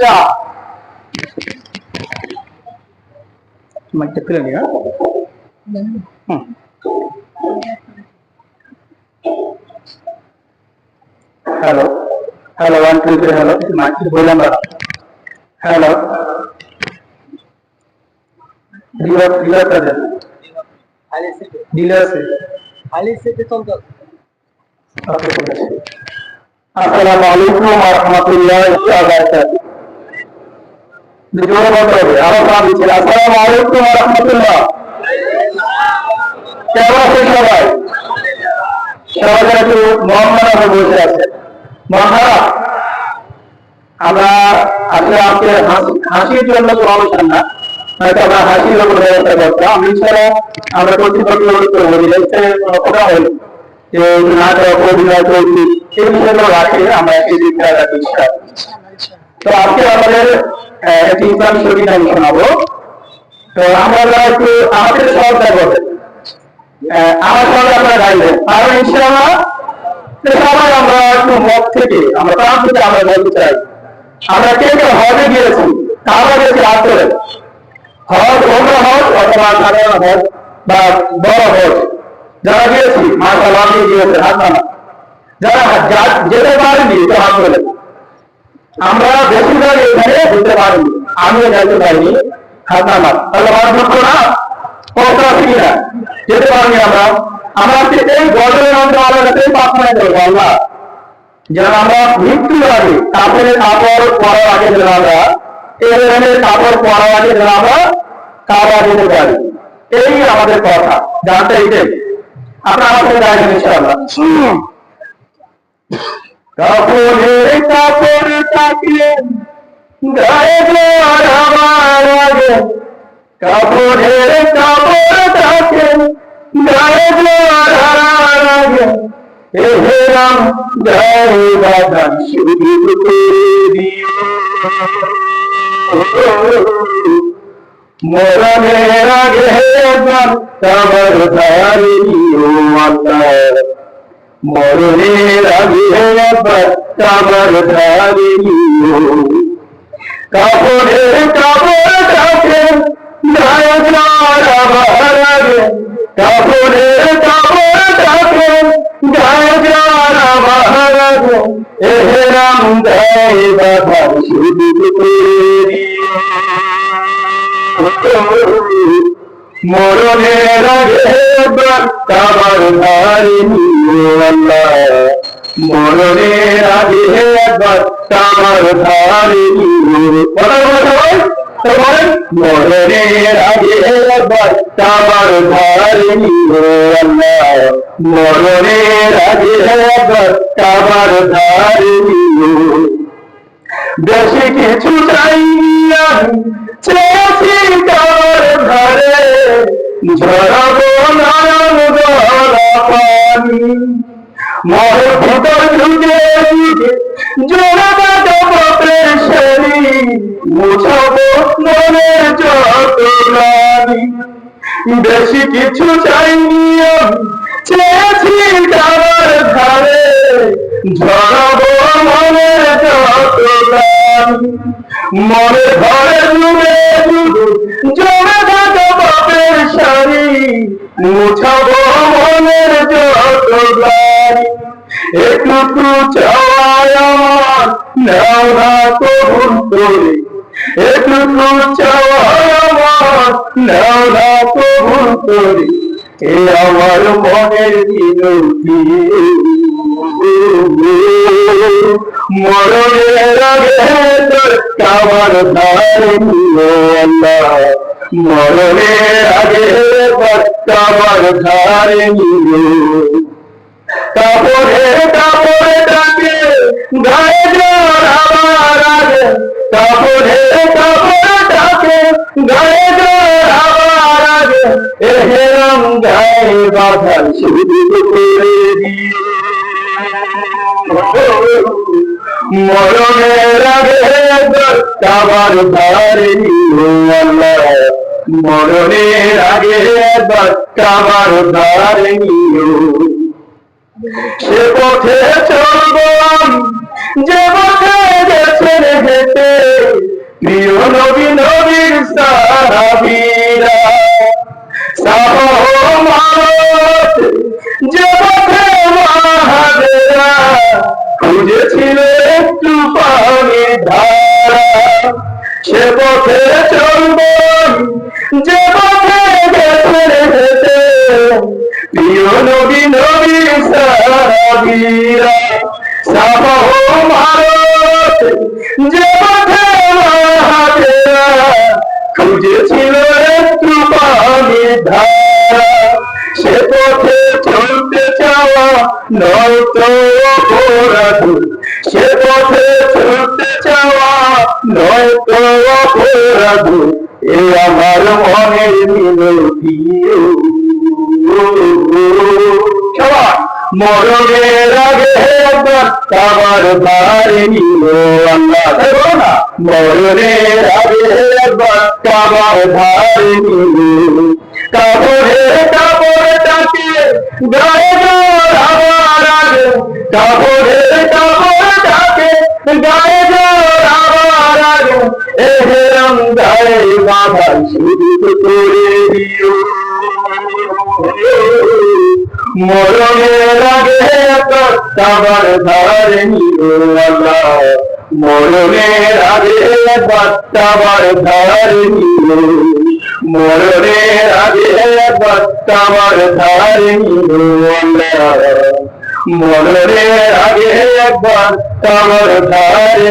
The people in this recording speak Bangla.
का మట్టి hello hello one two three hello మంచి బోలం హలో డీలర్ డీలర్ ప్రజలు డీలర్స్ అస్సలం వరహమతుల్లాహి వబరకాతుహు আমরা হাসির জন্য কোনো অনুষ্ঠান না। হয়তো আমরা হাসির উপর ব্যবস্থা করতাম আমি ছাড়া আমরা কর্তৃপক্ষ কথা হইল যে নাটক অভিনয় চলচ্চিত্র এই বিষয়গুলো রাখে, আমরা তো আজকে আমাদের একটি ইসলামী আমি শোনাবো। তো আমরা যারা একটু আমাদের সহযোগিতা করবেন আহ, আমার সঙ্গে আপনারা গাইবেন আর ইনশাআল্লাহ সবাই আমরা একটু মত থেকে আমরা প্রাণ থেকে আমরা বলতে চাই। আমরা কে কে হজে গিয়েছি তারা গেছি রাত করে হজ ওমরা হজ অথবা সাধারণ হজ বা বড় হজ। যারা গিয়েছি আপনি গিয়েছে হাত যারা যেতে পারেনি তো হাত আমরা বেশিরভাগ এখানে যেতে পারিনি। আমিও যাইতে পারিনি। হাত তাহলে আমার আমরা। আমরা এই গজলের প্রার্থনা করব, আল্লাহ। আমরা মৃত্যুর আগে কাপড়ের কাপড় আগে যেন এই ধরনের কাপড় পরার আগে যেন আমরা কাবা পারি। এই আমাদের কথা। জানতে আপনার সাথে ইনশাআল্লাহ। কাপড়ের কাপড় থাকলে গায়ে জোর আমার আগে কাপড়ের কাপড় থাকে গায়ে জোর আমার আগে এহেরাম গায়ে বাঁধা শুধু করে মরণের আগে কাবার ধারে নিও আল্লাহ। মরণের আগে কাবার ধারে। কাপড় থাকে গায়ে জোর আমার আগে কাপড়ের কাপড় থাকে গায়ে জোর আমার আগে এহেরাম বাধা শুধু মরণের আগে কাবার ধারে আল্লাহ। মরণের আগে কাবার ধারে মরণের আগে কাবার ধারে আল্লাহ। মরণের আগে কাবার ধারে বেশি কিছু চাই চেয়েছি কার ঘরে। ঝরাবো নয়ন গলা পানি মর ভিতর ঢুকে ঢুকে জোড়া বাজাবো প্রেশারি যত গ্লানি। বেশি কিছু চাইনি চেয়েছি কার ঘরে। ঝরাবো মনে ঘরে ডুবে জমে থাকা বাপের শাড়ি, মুছাবো মনের যত গ্লানি একটু চাওয়ায় আমার নাও না কবুল করে। একটু চাওয়ায় আমার নাও না কবুল করে। এ আমার মনের বিনতি মরণের আগে তোর কাবার ধারে নিও আল্লাহ। মরণের আগে তোর কাবার ধারে নিও কাপড়ে কাপড়ে গায়ে জোর আমার আগে। কাপড়ে কাপড়ে ডাকে গায়ে জোর আমার আগে। এহেরাম গায়ে বাধা শুধু করে দিও। মরণের আগে কাবার নিও আল্লাহ মরণের আগে কাবার নিও সে পথে চলব যে পথে গেছেন হেঁটে, প্রিয় নবী নবীর সাহাবীরা। সে পথে চলব, যে পথে গেছে হেঁটে, প্রিয় নবী নবী সাহাবীরা সাহ মারত যে পথে মহাদেরা খুঁজেছিল একটু ধারা। সে পথে চলতে চাওয়া নয়তো অপরাধ সে পথে এ আমার মনের মিনতি মরণের আগে আমার নিল আল্লাহ দেব না মরণের আগে আমার ভারে কাপড়ে কাপড় তাকে গায়ে আমার আগে কাপড়ে কাপড় তাকে গায়ে এহেরাম গায়ে বাধা শুরু করে দিও। মরণের আগে কাবার ধারে নিল আল্লাহ। মরণের আগে বাচ্চাবার ধারে মরণের আগে বাচ্চাবার ধারে